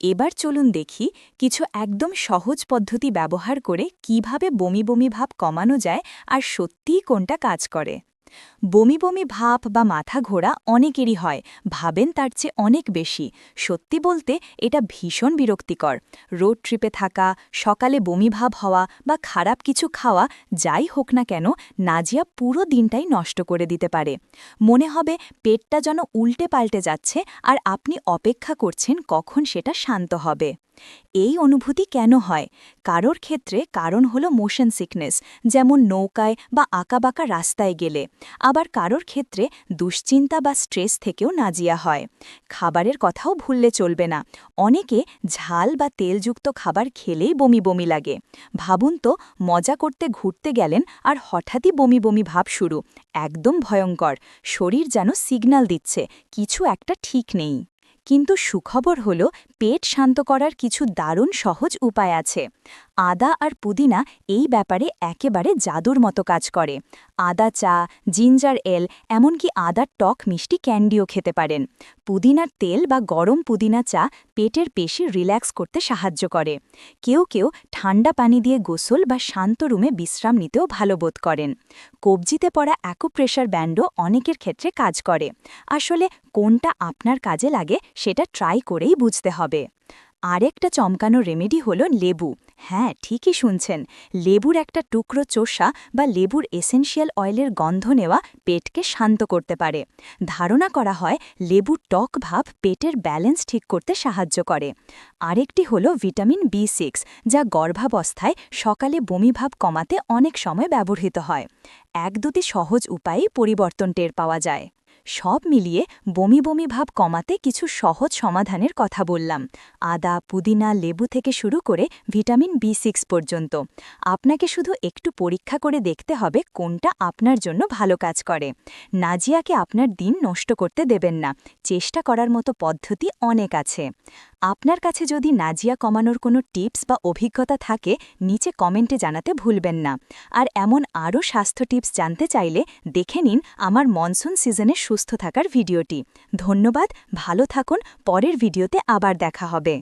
এবার চলুন দেখি কিছু একদম সহজ পদ্ধতি ব্যবহার করে কীভাবে বমি বমি ভাব কমানো যায় আর সত্যিই কোনটা কাজ করে। বমি বমি ভাব বা মাথা ঘোরা অনেকেরই হয়, ভাবেন তার চেয়ে অনেক বেশি। সত্যি বলতে, এটা ভীষণ বিরক্তিকর। রোড ট্রিপে থাকা, সকালে বমি ভাব হওয়া বা খারাপ কিছু খাওয়া, যাই হোক না কেন, নাজিয়া পুরো দিনটাই নষ্ট করে দিতে পারে। মনে হবে পেটটা যেন উল্টে পাল্টে যাচ্ছে আর আপনি অপেক্ষা করছেন কখন সেটা শান্ত হবে। এই অনুভূতি কেন হয়? কারোর ক্ষেত্রে কারণ হলো মোশন সিকনেস যেমন নৌকায় বা আঁকাবাঁকা রাস্তায় গেলে। আবার কারোর ক্ষেত্রে দুশ্চিন্তা বা স্ট্রেস থেকেও নাজিয়া হয়। খাবারের কথাও ভুললে চলবে না। অনেকে ঝাল বা তেলযুক্ত খাবার খেলেই বমি বমি লাগে। ভাবুন তো, মজা করতে ঘুরতে গেলেন আর হঠাৎই বমি বমি ভাব শুরু। একদম ভয়ঙ্কর। শরীর যেন সিগন্যাল দিচ্ছে। কিছু একটা ঠিক নেই। কিন্তু সুখবর হল পেট শান্ত করার কিছু দারুণ সহজ উপায় আছে। আদা আর পুদিনা এই ব্যাপারে একেবারে জাদুর মতো কাজ করে। আদা চা, জিঞ্জার এল, এমনকি আদার টক মিষ্টি ক্যান্ডিও খেতে পারেন। পুদিনার তেল বা গরম পুদিনা চা পেটের পেশি রিল্যাক্স করতে সাহায্য করে। কেউ কেউ ঠান্ডা পানি দিয়ে গোসল বা শান্ত রুমে বিশ্রাম নিতেও ভালো বোধ করেন। কবজিতে পড়া অ্যাকুপ্রেশার ব্যান্ডও অনেকের ক্ষেত্রে কাজ করে। আসলে কোনটা আপনার কাজে লাগে সেটা ট্রাই করেই বুঝতে হবে। আরেকটা চমকানো রেমেডি হলো লেবু। হ্যাঁ ঠিকই শুনছেন। লেবুর একটা টুকরো চোষা বা লেবুর এসেনশিয়াল অয়েলের গন্ধ নেওয়া পেটকে শান্ত করতে পারে। ধারণা করা হয় লেবুর টক ভাব পেটের ব্যালেন্স ঠিক করতে সাহায্য করে। আরেকটি হল ভিটামিন বি সিক্স যা গর্ভাবস্থায় সকালে বমিভাব কমাতে অনেক সময় ব্যবহৃত হয়। এক দুটি সহজ উপায়েই পরিবর্তন টের পাওয়া যায়। সব মিলিয়ে বমি বমি ভাব কমাতে কিছু সহজ সমাধানের কথা বললাম। আদা, পুদিনা, লেবু থেকে শুরু করে ভিটামিন বি সিক্স পর্যন্ত। আপনাকে শুধু একটু পরীক্ষা করে দেখতে হবে কোনটা আপনার জন্য ভালো কাজ করে। নাজিয়াকে আপনার দিন নষ্ট করতে দেবেন না। চেষ্টা করার মতো পদ্ধতি অনেক আছে। আপনার কাছে যদি নাজিয়া কমানোর কোনো টিপস বা অভিজ্ঞতা থাকে, নিচে কমেন্টে জানাতে ভুলবেন না। আর এমন আরও স্বাস্থ্য টিপস জানতে চাইলে দেখে নিন আমার মনসুন সিজনে সুস্থ থাকার ভিডিওটি। ধন্যবাদ ভালো থাকুন পরের ভিডিওতে আবার দেখা হবে।